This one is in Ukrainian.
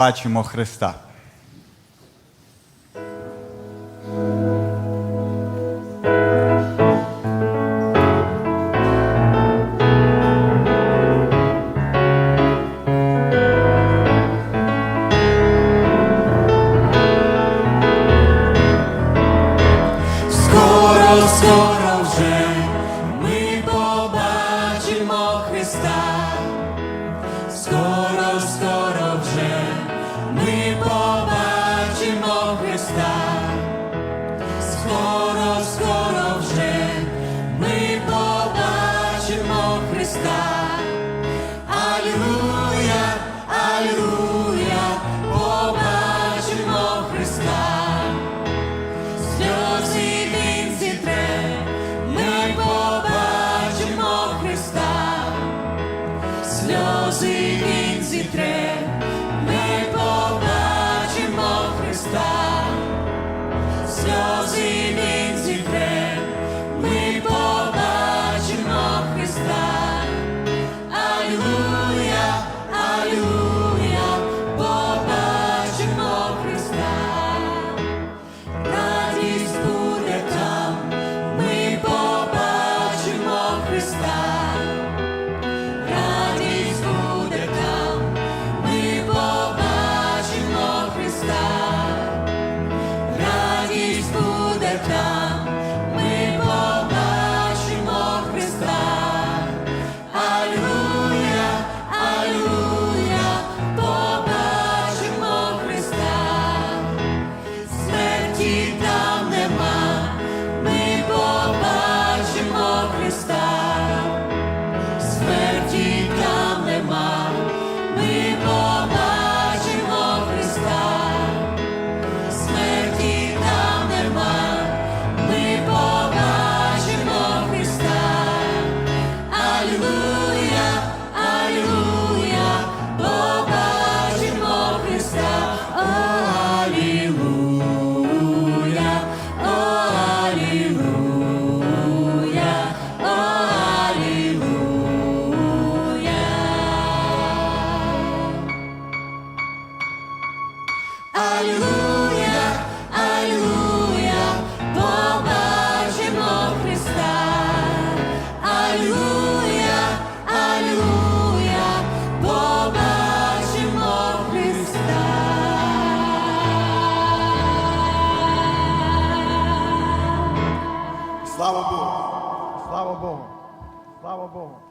Бачимо Христа. Скоро, скоро вже ми побачимо Христа. Скоро, скоро вже ми побачимо Христа. Скоро, скоро вже ми побачимо Христа. Алілуя, алілуя, побачимо Христа. Сльози він зітре, ми побачимо Христа. Сльози він зітре, Алілуя, алілуя, побачимо Христа. Радість буде там, ми побачимо Христа. Радість буде там, ми побачимо Христа. Радість буде там, Слава Богу! Слава Богу! Слава Богу!